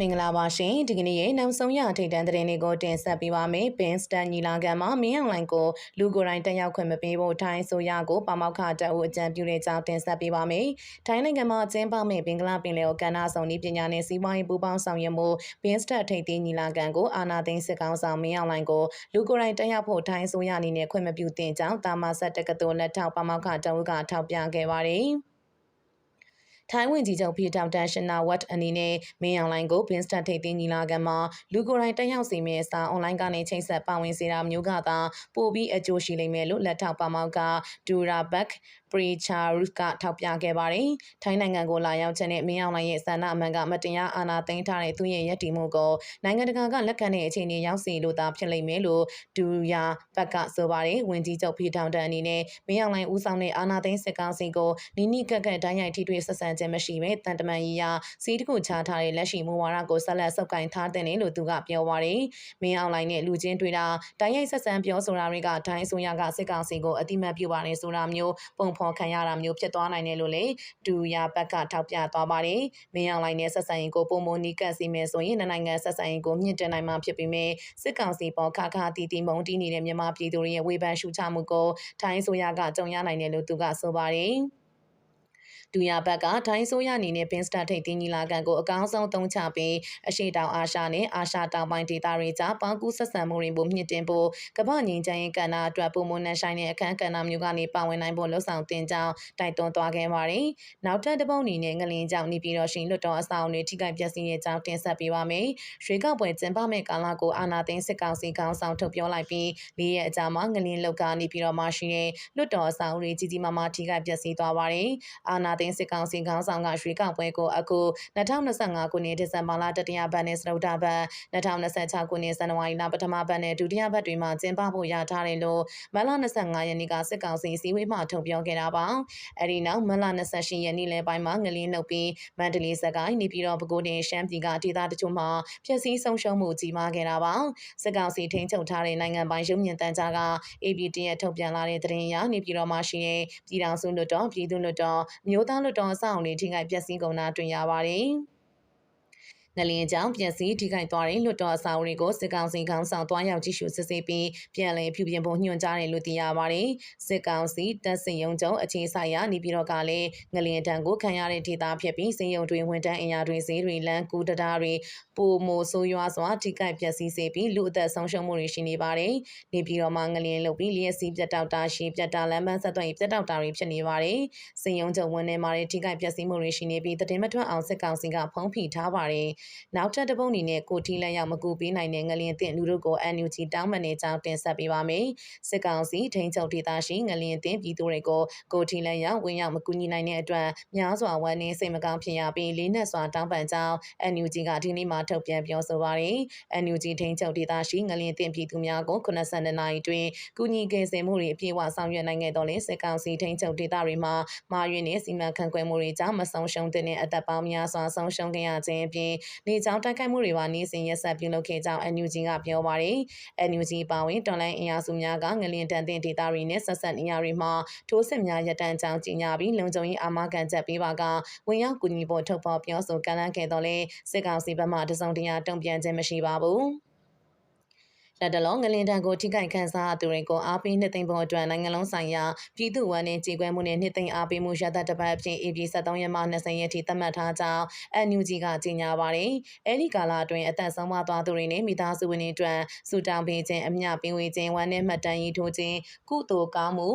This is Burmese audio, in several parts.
မင်္ဂလာပါရှင်ဒီကနေ့ရဲ့နောက်ဆုံးရထိတ်တန်းသတင်းတွေကိုတင်ဆက်ပေးပါမယ်ပင်စတန်ညီလာခံမှာမင်းအောင်လှိုင်ကိုလူကိုယ်တိုင်တက်ရောက်ခွင့်မပေးဖို့ထိုင်းဆိုရကိုပါမောက်ခတအုပ်အကြံပြုတဲ့ကြောင်းတင်ဆက်ပေးပါမယ်ထိုင်းနိုင်ငံမှာကျင်းပမယ့်ဘင်္ဂလားပင်လယ်အော်ကဏ္ဍဆောင်ဤပညာနဲ့စီးပွားရေးပူးပေါင်းဆောင်ရွက်မှုပင်စတက်ထိတ်သိမ်းညီလာခံကိုအာနာသိန်းစစ်ကောင်ဆောင်မင်းအောင်လှိုင်ကိုလူကိုယ်တိုင်တက်ရောက်ဖို့ထိုင်းဆိုရအနေနဲ့ခွင့်မပြုသင့်ကြောင်းတာမဆက်တက္ကသိုလ်လက်ထောက်ပါမောက်ခတအုပ်ကထောက်ပြခဲ့ပါတယ် ထိုင်းဝင်ကြီးချုပ်ဖီတောင်တန်ရှင်နာဝတ်အနေနဲ့မင်းအောင်လိုင်းကိုဘင်းစတက်ထိပ်သိမ်းညီလာခံမှာလူကိုယ်တိုင်တက်ရောက်စီမယ့်အစားအွန်လိုင်းကနေချိန်ဆက်ပါဝင်စေတာမျိုးကသာပိုပြီးအကျိုးရှိလိမ့်မယ်လို့လက်ထောက်ပါမောက်ကဒူရာဘက် ပရီချာရုကထောက်ပြခဲ့ပါတယ်။ထိုင်းနိုင်ငံကိုလာရောက်ချက်နဲ့မင်းအောင်လိုင်းရဲ့ဆန္ဒအမှန်ကမတရားအာဏာသိမ်းထားတဲ့သူရဲ့ရည်တည်မှုကိုနိုင်ငံတကာကလက်ခံတဲ့အခြေအနေရောက်စီလို့သာဖြစ်လိမ့်မယ်လို့ဒူရာဘက်ကဆိုပါတယ်။ဝင်ကြီးချုပ်ဖီထောင်တန်အနေနဲ့မင်းအောင်လိုင်းဦးဆောင်တဲ့အာဏာသိမ်းစစ်ကောင်စီကိုနီးနီးကပ်ကပ်တိုင်းရိုက်ထိတွေ့ဆက်ဆံခြင်းမရှိဘဲတန်တမန်ကြီးရာစီးတခုချထားတဲ့လက်ရှိမူဝါဒကိုဆက်လက်ဆုပ်ကိုင်ထားတဲ့လို့သူကပြောပါတယ်။မင်းအောင်လိုင်းနဲ့လူချင်းတွေ့တာတိုင်းရိုက်ဆက်ဆံပြောဆိုတာတွေကဒိုင်းအစိုးရကစစ်ကောင်စီကိုအတိမတ်ပြုပါတယ်ဆိုတာမျိုးပုံဖော်ခံရတာမျိုးဖြစ်သွားနိုင်တယ်လို့လည်းဒူယာဘက်ကထောက်ပြသွားပါတယ်။မင်းအောင်လိုင်းနဲ့ဆက်ဆံရေးကိုပုံမနီးကပ်စီမယ်ဆိုရင်နိုင်ငံဆက်ဆံရေးကိုမြင့်တင်နိုင်မှာဖြစ်ပြီးမြဲစစ်ကောင်စီပေါ်ခါခါတီတီမုံတီးနေတဲ့မြန်မာပြည်သူတွေရဲ့ဝေဖန်ရှုချမှုကိုထိုင်းဆိုရကကြုံရနိုင်တယ်လို့သူကဆိုပါတယ်။ ဒူယာဘက်ကထိုင်းဆိုးရအနေနဲ့ဘင်းစတာထိပ်သီးညီလာခံကိုအကောင်းဆုံးသုံးချပြီးအရှိတောင်အာရှနဲ့အာရှတောင်ပိုင်းဒေသတွေကြားပေါင်းကူးဆက်ဆံမှုတွေကိုမြင့်တင်ဖို့ကမ္ဘာငြိမ်းချမ်းရေးကဏ္ဍအတွက်ပုံမနှန်ဆိုင်တဲ့အခမ်းကဏ္ဍမျိုးကနေပါဝင်နိုင်ဖို့လှုံ့ဆော်တင်ကြောင်းတိုက်တွန်းသွားခဲ့ပါတယ်။နောက်ထပ်တစ်ပုတ်အနေနဲ့ငလင်းကြောင့်နေပြည်တော်ရှင်လွတ်တော်အဆောင်တွေထိခိုက်ပျက်စီးတဲ့ကြောင်းတင်ဆက်ပေးပါမယ်။ရွှေကောက်ပွဲကျင်းပမဲ့ကာလကိုအာနာသိန်းစစ်ကောင်စီကောင်ဆောင်ထုတ်ပြောလိုက်ပြီးလေးရက်အကြာမှာငလင်းလောက်ကနေပြည်တော်မှာရှိတဲ့လွတ်တော်အဆောင်တွေကြီးကြီးမားမားထိခိုက်ပျက်စီးသွားပါတယ်။အာနာသိန်းစစ်ကောင်စီခေါင်းဆောင်ကရွေးကောက်ပွဲကိုအခု2025ခုနှစ်ဒီဇင်ဘာလတတိယပတ်နဲ့စတုတ္ထပတ်2026ခုနှစ်ဇန်နဝါရီလပထမပတ်နဲ့ဒုတိယပတ်တွေမှာကျင်းပဖို့ရထားတယ်လို့မလ25ရက်နေ့ကစစ်ကောင်စီစည်းဝေးမှထုတ်ပြောခဲ့တာပါ။အဲဒီနောက်မလ28ရက်နေ့လယ်ပိုင်းမှာငလင်းနှုတ်ပြီးမန္တလေးစကိုင်းနေပြည်တော်ပဲခူးတင်ရှမ်းပြည်ကဒေသတချို့မှာဖျက်ဆီးဆုံးရှုံးမှုကြီးမားခဲ့တာပါ။စစ်ကောင်စီထိန်းချုပ်ထားတဲ့နိုင်ငံပိုင်ရုပ်မြင်သံကြားက ABT ရဲ့ထုတ်ပြန်လာတဲ့သတင်းအရနေပြည်တော်မှာရှိတဲ့ပြည်ထောင်စုလွှတ်တော်ပြည်သူ့လွှတ်တော်မြို့သားလွှတ်တော်အဆောင်တွေထိခိုက်ပျက်စီးကုန်တာတွေ့ရပါတယ်။ ငလျင်ကြောင့်ပြည်စည်းထိခိုက်သွားတဲ့လွတ်တော်အစာအုပ်တွေကိုစစ်ကောင်စီခေါင်းဆောင်တွားရောက်ကြည့်ရှုစစ်ဆေးပြီးပြန်လည်ပြုပြင်ဖို့ညွှန်ကြားတယ်လို့သိရပါတယ်။စစ်ကောင်စီတပ်စင်ယုံကျုံအခြေဆိုင်ရာနေပြည်တော်ကလည်းငလျင်တံကိုခံရတဲ့ဒေသဖြစ်ပြီးစင်ယုံတွင်ဝန်တန်းအင်အားတွေဈေးတွေလမ်းကူတံတားတွေပုံမိုဆိုးရွားစွာထိခိုက်ပျက်စီးစေပြီးလူအသက်ဆုံးရှုံးမှုတွေရှိနေပါတယ်။နေပြည်တော်မှာငလျင်လုပ်ပြီးလျှက်စီးပြတ်တောက်တာရှိပြတ်တာလမ်းမဆက်သွယ်ပြတ်တောက်တာတွေဖြစ်နေပါတယ်။စင်ယုံကျုံဝန်ထဲမှာထိခိုက်ပျက်စီးမှုတွေရှိနေပြီးတည်င်းမထွန်းအောင်စစ်ကောင်စီကဖုံးဖိထားပါတယ်။နောက်ထပ်တစ်ပုတ်အနေနဲ့ကိုထီလက်ရောက်မကူပေးနိုင်တဲ့ငလျင်တင်လူတို့ကို NUG တောင်းပန်နေကြောင်းတင်ဆက်ပေးပါမယ်။စစ်ကောင်စီထိန်းချုပ်ဒေသရှိငလျင်တင်ပြည်သူတွေကိုကိုထီလက်ရောက်ဝင်ရောက်မကူညီနိုင်တဲ့အတွက်များစွာဝမ်းနည်းစိတ်မကောင်းဖြစ်ရပြီးလေးနက်စွာတောင်းပန်ကြောင်း NUG ကဒီနေ့မှထုတ်ပြန်ပြောဆိုပါတယ်။ NUG ထိန်းချုပ်ဒေသရှိငလျင်တင်ပြည်သူများကို92နာရီတွင်ကူညီကယ်ဆယ်မှုတွေအပြည့်အဝဆောင်ရွက်နိုင်ခဲ့တော့လဲစစ်ကောင်စီထိန်းချုပ်ဒေသတွေမှာမာရွေနဲ့စီမံခန့်ခွဲမှုတွေကြောင့်မဆုံးရှုံးတဲ့အသက်ပေါင်းများစွာဆုံးရှုံးခဲ့ရခြင်းအပြင်နေကြောင်းတိုက်ခိုက်မှုတွေပါနေစဉ်ရက်ဆက်ပြုလုပ်ခဲ့ကြောင်း NUG ကပြောပါတယ်။ NUG ပါဝင်တော်လိုင်းအင်အားစုများကငလျင်တန်တဲ့ဒေသတွေနဲ့ဆက်ဆက်နေရာတွေမှာထိုးစစ်များရပ်တန့်ကြောင်းကြေညာပြီးလုံခြုံရေးအာမခံချက်ပေးပါကဝင်ရောက်ကူညီဖို့ထုတ်ဖော်ပြောဆိုကန့်လန့်ခဲ့တော့လဲစစ်ကောင်စီဘက်မှတစုံတရာတုံ့ပြန်ခြင်းမရှိပါဘူး။ လက်တလုံးငလင်တန်ကိုထိခိုက်ခန်းစားသူတွေကိုအားပေးနှစ်သိမ့်ဖို့အတွက်နိုင်ငံလုံးဆိုင်ရာပြည်သူ့ဝန်နဲ့ကြေကွဲမှုနဲ့နှစ်သိမ့်အားပေးမှုရသက်တပတ်အဖြစ် AP 73ရက်မှ20ရက်ထိသတ်မှတ်ထားကြောင်း NUG ကကြေညာပါတယ်။အဲဒီကာလအတွင်းအသက်ဆုံးသွားသူတွေနဲ့မိသားစုဝင်တွေအတွက်စူတောင်းပေးခြင်းအမျှပေးဝေခြင်းဝန်နဲ့မှတ်တမ်းရေးထိုးခြင်းကုသိုလ်ကောင်းမှု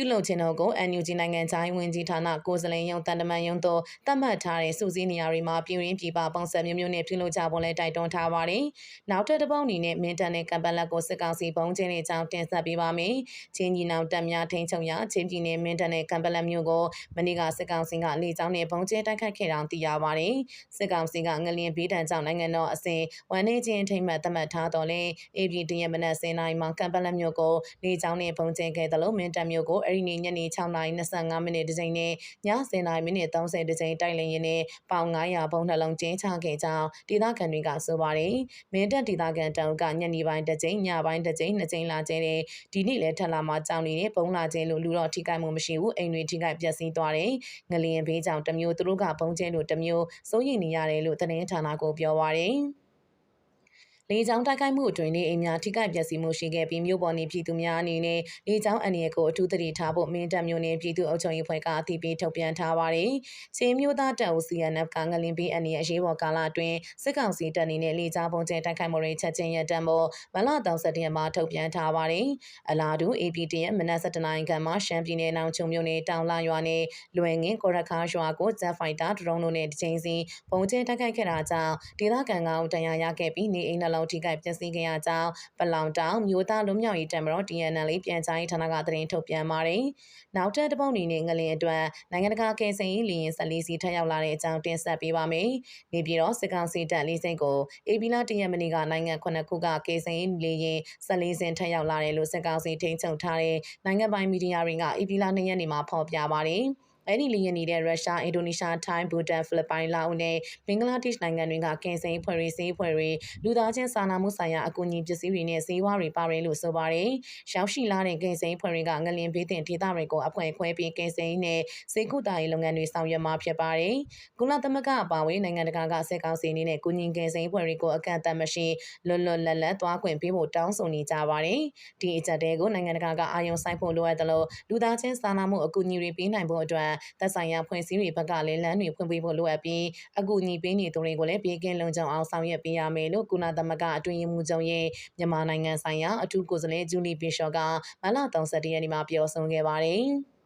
ပြုလုပ်ခြင်းတို့ကို NUG နိုင်ငံခြားရေးဝန်ကြီးဌာနကိုယ်စားလှယ်ရုံးတန်တမန်ရုံးတို့သတ်မှတ်ထားတဲ့စုစည်းနေရာတွေမှာပြည်ရင်းပြည်ပပုံစံမျိုးမျိုးနဲ့ပြုလုပ်ကြဖို့လည်းတိုက်တွန်းထားပါတယ်။နောက်ထပ်တစ်ပုတ်အနေနဲ့မင်းတန်နဲ့ကံပလက်ကိုစစ်ကောင်စီပုံချင်းတွေကြောင်းတင်ဆက်ပေးပါမယ်။ချင်းကြီးနောင်တပ်များထိန်းချုပ်ရာချင်းပြည်နယ်မင်းတန်နဲ့ကံပလက်မျိုးကိုမနေ့ကစစ်ကောင်စီကလေကြောင်းနဲ့ပုံချင်းတိုက်ခတ်ခဲ့တောင်သိရပါတယ်။စစ်ကောင်စီကငလျင်ဘေးဒဏ်ကြောင့်နိုင်ငံတော်အစဉ်ဝန်နေချင်းထိမ့်မှတ်သတ်မှတ်ထားတော်လဲ AB တရမနက်စင်နိုင်မှာကံပလက်မျိုးကိုလေကြောင်းနဲ့ပုံချင်းခဲ့တယ်လို့မင်းတန်မျိုးကိုအဲ့ဒီနေ့ညနေ6:25မိနစ်တစ်ချိန်နဲ့ည10:00မိနစ်30တစ်ချိန်တိုက်လင်းရင်းနဲ့ပေါင်900ဘုံနှလုံးကျင်းချခဲ့ကြောင်းဒေသခံတွေကဆိုပါတယ်။မင်းတပ်ဒေသခံတောင်ကညနေပိုင်းတစ်ချိန်ညပိုင်းတစ်ချိန်နှစ်ချိန်လာကျဲတဲ့ဒီနေ့လည်းထပ်လာမှကြောင်နေတဲ့ဘုံလာကျဲလို့လူတော့ထိခိုက်မှုမရှိဘူးအိမ်တွေထိခိုက်ပျက်စီးသွားတယ်။ငလျင်ဘေးကြောင့်တမျိုးသူတို့ကဘုံကျဲလို့တမျိုးစိုးရိမ်နေရတယ်လို့သတင်းဌာနကိုပြောပါရယ်။ လေကြောင်းတိုက်ခိုက်မှုအတွင်းနေအိမ်များထိခိုက်ပျက်စီးမှုရှိခဲ့ပြီးမြို့ပေါ်နေပြည်သူများအနေနဲ့လေကြောင်းအန္တရာယ်ကိုအထူးသတိထားဖို့မင်းတပ်မျိုးနဲ့ပြည်သူ့အုပ်ချုပ်ရေးဖွဲ့ကအသိပေးထုတ်ပြန်ထားပါတယ်။ချင်းမျိုးသားတပ်ဦး CNF ကငလင်ပေးအန္တရာယ်အရေးပေါ်ကာလအတွင်းစစ်ကောင်စီတပ်အနေနဲ့လေကြောင်းပုံကျဲတိုက်ခိုက်မှုတွေချက်ချင်းရပ်တန့်ဖို့မလ37ရက်မှာထုတ်ပြန်ထားပါတယ်။အလားတူ APT ရဲ့မနက်7:00နာရီခန့်မှာရှမ်းပြည်နယ်နောင်ချုံမြို့နယ်တောင်လာရွာနယ်လွယ်ငင်းကောရခါရွာကို Jet Fighter ဒရုန်းတို့နဲ့တစ်ချိန်စီပုံကျဲတိုက်ခိုက်ခဲ့တာကြောင့်ဒေသခံကဦးတရားရခဲ့ပြီးနေအိမ်နှလုံးထိခိုက်ပျက်စီးခဲ့ရကြောင်းပလောင်တောင်မြို့သားလူမျိုးရေးတမတော် DNL ပြန်ကြားရေးဌာနကသတင်းထုတ်ပြန်ပါတယ်။နောက်ထပ်တစ်ပုတ်အနေနဲ့ငလင်အတွက်နိုင်ငံတကာကယ်ဆယ်ရေးလီရင်14စီထပ်ရောက်လာတဲ့အကြောင်းတင်ဆက်ပေးပါမယ်။နေပြည်တော်စစ်ကောင်စီတပ်လေးစိတ်ကိုအေပီလာတရက်မနေ့ကနိုင်ငံခုနှစ်ခုကကယ်ဆယ်ရေးလီရင်14စင်ထပ်ရောက်လာတယ်လို့စစ်ကောင်စီထိန်းချုပ်ထားတဲ့နိုင်ငံပိုင်မီဒီယာတွေကအေပီလာ2ရက်နေမှာဖော်ပြပါတယ်။ အဲ့ဒီလီယန်နေတဲ့ရုရှား၊အင်ဒိုနီးရှား၊ထိုင်း၊ဘူတန်၊ဖိလစ်ပိုင်၊လာအိုနဲ့ဘင်္ဂလားဒေ့ရှ်နိုင်ငံတွေကကင်ဆယ်ရေးဖွဲ့တွေဆေးဖွဲ့တွေလူသားချင်းစာနာမှုဆိုင်ရာအကူအညီပစ္စည်းတွေနဲ့ဆေးဝါးတွေပါတယ်လို့ဆိုပါတယ်။ရောက်ရှိလာတဲ့ကင်ဆယ်ရေးဖွဲ့တွေကငလင်ဘေးတင်ဒေသတွေကိုအဖွဲ့ခွဲပြီးကင်ဆယ်ရေးနဲ့စေကုတာရေးလုပ်ငန်းတွေဆောင်ရွက်မှာဖြစ်ပါတယ်။ကုလသမဂ္ဂအပါအဝင်နိုင်ငံတကာကစက်ကောင်စီအနေနဲ့ကုညီကင်ဆယ်ရေးဖွဲ့တွေကိုအကန့်အသတ်မရှိလွတ်လွတ်လပ်လပ်သွားခွင့်ပေးဖို့တောင်းဆိုနေကြပါတယ်။ဒီအကြက်တဲကိုနိုင်ငံတကာကအာရုံစိုက်ဖို့လိုအပ်တယ်လို့လူသားချင်းစာနာမှုအကူအညီတွေပေးနိုင်ဖို့အတွက်သက်ဆိုင်ရာဖွဲ့စည်းတွေဘက်ကလည်းလမ်းတွေဖွင့်ပေးဖို့လိုအပ်ပြီးအကူအညီပေးနေသူတွေကိုလည်းဘေးကင်းလုံခြုံအောင်ဆောင်ရွက်ပေးရမယ်လို့ကုနာသမဂအတွင်းမှုချုပ်ရဲ့မြန်မာနိုင်ငံဆိုင်ရာအထူးကိုယ်စားလှယ်ဂျူလီဘီရှော့ကမလ31ရက်နေ့မှာပြောဆိုခဲ့ပါတယ်။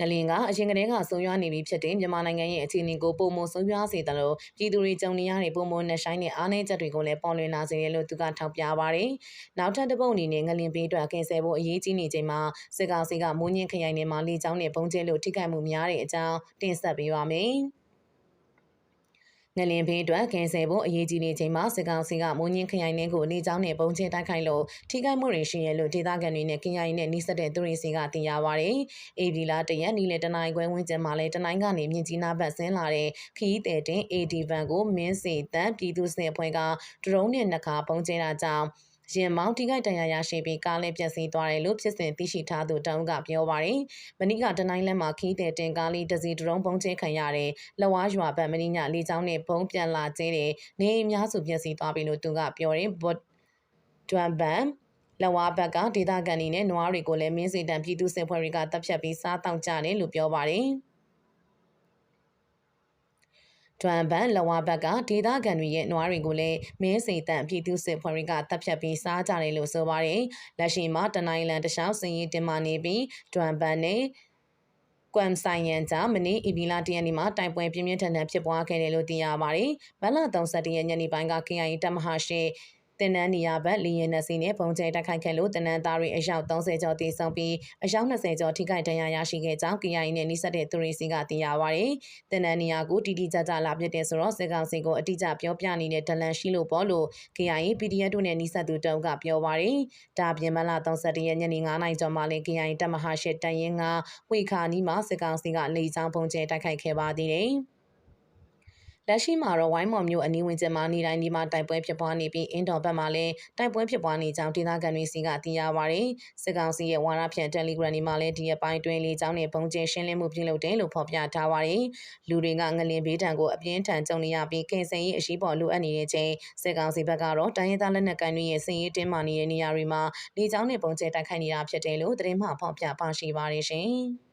ငလင်ကအရင်ကတည်းကဆုံးရွားနေပြီဖြစ်တဲ့မြန်မာနိုင်ငံရဲ့အခြေအနေကိုပုံမဆုံးရွားစေတယ်လို့ပြည်သူတွေကြုံနေရတဲ့ပုံမနဲ့ဆိုင်တဲ့အားနည်းချက်တွေကိုလည်းပေါ်လွင်လာစေတယ်လို့သူကထောက်ပြပါတယ်။နောက်ထပ်တစ်ပုတ်အနေနဲ့ငလင်ပေးအတွက်ကင်ဆယ်ဖို့အရေးကြီးနေချိန်မှာစစ်ကောင်စီကမူးညင်းခရိုင်နယ်မှာလေကြောင်းနဲ့ပုံကျဲလို့ထိခိုက်မှုများတဲ့အကြောင်းတင်ဆက်ပေးပါမယ်။ ငလင်ဖေးအတွက်ကင်ဆယ်ဖို့အရေးကြီးနေချိန်မှာစစ်ကောင်စီကမုံညင်းခရိုင်နှင်းကိုနေကြောင်းနဲ့ပုံချင်းတိုက်ခိုက်လို့ထိခိုက်မှုတွေရှိရလို့ဒေသခံတွေနဲ့ခရိုင်နဲ့နှိစက်တဲ့သူတွေစီကသိရပါဗျ။အေဗီလာတရက်နီလေတနိုင်ခွဲဝင်းကျင်မှာလဲတနိုင်ကနေမြင့်ကြီးနားဘက်ဆင်းလာတဲ့ခီးတဲ့တင် AD ဗန်ကိုမင်းစီတန်းပြည်သူစစ်အဖွဲ့ကဒရုန်းနဲ့နှခါပုံချင်းတာကြောင့် ရင်မောင်းထိခိုက်ဒဏ်ရာရရှိပြီးကားလည်းပျက်စီးသွားတယ်လို့ဖြစ်စဉ်သိရှိထားသူတောင်းကပြောပါတယ်။မနီကတနိုင်လမ်းမှာခီးတဲ့တင်ကားလေးတစ်စီးဒရုန်းပုံချင်းခံရတယ်။လဝါရွာဘက်မနီညလေချောင်းနဲ့ဘုံပြန်လာကျင်းတယ်။နေအများစုပျက်စီးသွားပြီလို့သူကပြောတယ်။ဘတ်ဒွမ်ဘန်လဝါဘက်ကဒေသခံတွေနဲ့နွားတွေကိုလည်းမင်းစီတန်ပြည်သူစစ်ဖွဲ့တွေကတပ်ဖြတ်ပြီးစားတောက်ကြတယ်လို့ပြောပါတယ်။ ဒွမ်ဘန်လဝါဘက်ကဒေသခံတွေရဲ့နွားတွေကိုလည်းမင်းစိန်တန်ပြည်သူစစ်ဖွဲ့တွေကတပ်ဖြတ်ပြီးစားကြတယ်လို့ဆိုပါတယ်။လက်ရှိမှာတနိုင်လန်တခြားစင်ရင်တင်မာနေပြီးဒွမ်ဘန်နဲ့ကွမ်ဆိုင်ယန်ကြမနေ့အီဗီလာတရနီမှာတိုင်ပွဲပြင်းပြင်းထန်ထန်ဖြစ်ပွားခဲ့တယ်လို့သိရပါတယ်။မလ31ရက်ညနေပိုင်းက KIA တပ်မဟာရှိ တင်နန်းနေရာဘက်လီယင်နစီနဲ့ပုံကျဲတိုက်ခိုက်ခဲ့လို့တင်နန်းသားတွေအယောက်30ကျော်တေဆုံးပြီးအယောက်20ကျော်ထိခိုက်ဒဏ်ရာရရှိခဲ့ကြောင်း KIA နဲ့နှိစက်တဲ့သူတွေစီကသိရပါဗျ။တင်နန်းနေရာကိုတီတီကြကြလာပြတဲ့ဆိုတော့စစ်ကောင်စီကိုအတိအကျပြောပြနေတဲ့ဒလန်ရှိလို့ပေါ့လို့ KIA PDF တို့နဲ့နှိစက်သူတုံးကပြောပါဗျ။ဒါပြင်မလ31ရက်ညနေ9:00နာရီကျော်မှလည်း KIA တပ်မဟာရှိတန်ရင်ကဝေခါနီးမှာစစ်ကောင်စီကလေကြောင်းပုံကျဲတိုက်ခိုက်ခဲ့ပါသေးတယ်။ လက်ရှိမှာတော့ဝိုင်းမော်မြို့အနီးဝန်းကျင်မှာနေတိုင်းဒီမှာတိုက်ပွဲဖြစ်ပွားနေပြီးအင်တော်ဘက်မှာလည်းတိုက်ပွဲဖြစ်ပွားနေကြောင်းဒေသခံတွေစီကသိရပါဗျ။စစ်ကောင်စီရဲ့ဝါရဖြန့် Telegram ဒီမှာလည်းဒီအပိုင်းတွင်လေးကြောင်းနဲ့ပုံကျင်းရှင်းလင်းမှုပြုလုပ်တယ်လို့ဖော်ပြထားပါဗျ။လူတွေကငလင်ဘေးတံကိုအပြင်းထန်ကြုံနေရပြီးကင်ဆယ်ရေးအရှိပေါ်လိုအပ်နေတဲ့ချိန်စစ်ကောင်စီဘက်ကတော့တိုင်းရင်းသားလက်နက်ကိုင်တွေရဲ့စင်ရေးတင်းမာနေတဲ့နေရာတွေမှာလေကြောင်းနဲ့ပုံကျဲတိုက်ခိုက်နေတာဖြစ်တယ်လို့သတင်းမှဖော်ပြပါရှိပါတယ်ရှင်။